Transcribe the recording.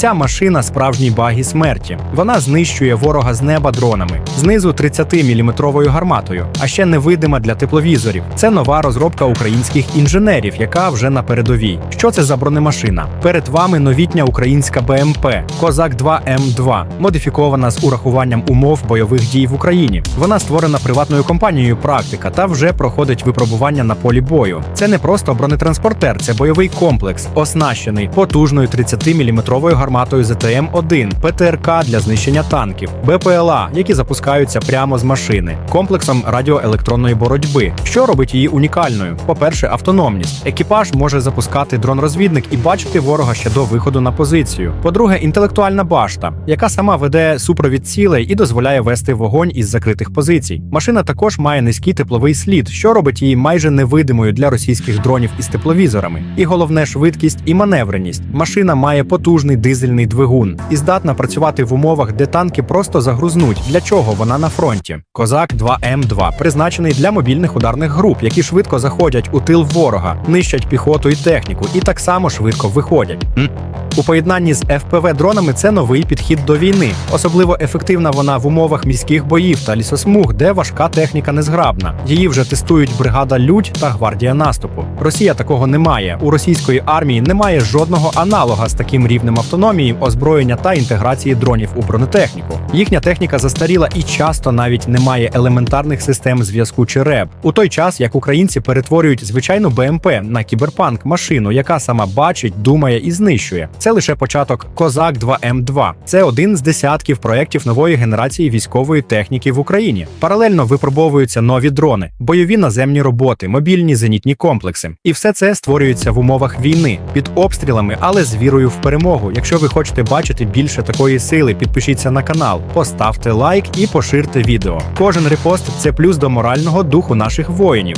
Ця машина справжній багі смерті. Вона знищує ворога з неба дронами, знизу 30-мм гарматою, а ще невидима для тепловізорів. Це нова розробка українських інженерів, яка вже на передовій. Що це за бронемашина? Перед вами новітня українська БМП Козак 2 М2, модифікована з урахуванням умов бойових дій в Україні. Вона створена приватною компанією Практика та вже проходить випробування на полі бою. Це не просто бронетранспортер, це бойовий комплекс, оснащений потужною 30-мм гарматою ЗТМ-1, ПТРК для знищення танків, БПЛА, які запускаються прямо з машини, комплексом радіоелектронної боротьби, що робить її унікальною. По-перше, автономність. Екіпаж може запускати дрон-розвідник і бачити ворога ще до виходу на позицію. По-друге, інтелектуальна башта, яка сама веде супровід цілей і дозволяє вести вогонь із закритих позицій. Машина також має низький тепловий слід, що робить її майже невидимою для російських дронів із тепловізорами. І головне швидкість і маневреність. Машина має потужний дизельний двигун і здатна працювати в умовах, де танки просто загрузнуть. Для чого вона на фронті? Козак 2М2 призначений для мобільних ударних груп, які швидко заходять у тил ворога, нищать піхоту і техніку, і так само швидко виходять. У поєднанні з fpv дронами це новий підхід до війни. Особливо ефективна вона в умовах міських боїв та лісосмуг, де важка техніка незграбна. Її вже тестують бригада Людь та гвардія наступу. Росія такого не має. У російської армії немає жодного аналога з таким рівнем автономії, озброєння та інтеграції дронів у бронетехніку. Їхня техніка застаріла і часто навіть не має елементарних систем зв'язку чи РЕБ. У той час як українці перетворюють звичайну БМП на кіберпанк машину, яка сама бачить, думає і знищує. Це лише початок Козак 2М2. Це один з десятків проєктів нової генерації військової техніки в Україні. Паралельно випробовуються нові дрони, бойові наземні роботи, мобільні зенітні комплекси. І все це створюється в умовах війни під обстрілами, але з вірою в перемогу. Якщо ви хочете бачити більше такої сили, підпишіться на канал, поставте лайк і поширте відео. Кожен репост це плюс до морального духу наших воїнів.